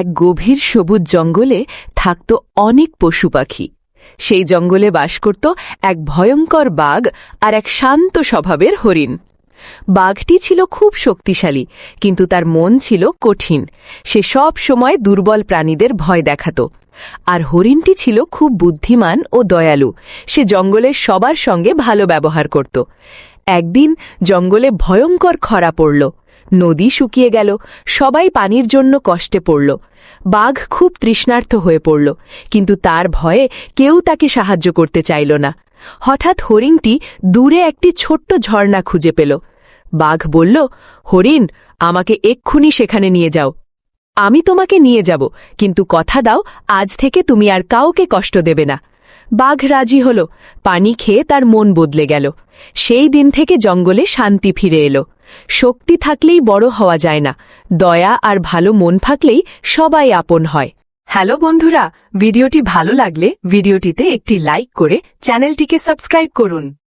এক গভীর সবুজ জঙ্গলে থাকত অনেক পশু পাখি। সেই জঙ্গলে বাস করত এক ভয়ঙ্কর বাঘ আর এক শান্ত স্বভাবের হরিণ। বাঘটি ছিল খুব শক্তিশালী, কিন্তু তার মন ছিল কঠিন। সে সব সময় দুর্বল প্রাণীদের ভয় দেখাত। আর হরিণটি ছিল খুব বুদ্ধিমান ও দয়ালু। সে জঙ্গলের সবার সঙ্গে ভালো ব্যবহার করত। একদিন জঙ্গলে ভয়ঙ্কর খরা পড়ল। নদী শুকিয়ে গেল, সবাই পানির জন্য কষ্টে পড়ল। বাঘ খুব তৃষ্ণার্থ হয়ে পড়ল, কিন্তু তার ভয়ে কেউ তাকে সাহায্য করতে চাইল না। হঠাৎ হরিণটি দূরে একটি ছোট্ট ঝর্ণা খুঁজে পেল। বাঘ বলল, হরিণ, আমাকে এক্ষুনি সেখানে নিয়ে যাও। আমি তোমাকে নিয়ে যাব, কিন্তু কথা দাও, আজ থেকে তুমি আর কাউকে কষ্ট দেবে না। বাঘ রাজি হল, পানি খেয়ে তার মন বদলে গেল। সেই দিন থেকে জঙ্গলে শান্তি ফিরে এলো। শক্তি থাকলেই বড় হওয়া যায় না। দয়া আর ভালো মন থাকলেই সবাই আপন হয়। হ্যালো বন্ধুরা, ভিডিওটি ভালো লাগলে ভিডিওটিতে একটি লাইক করে চ্যানেলটিকে সাবস্ক্রাইব করুন।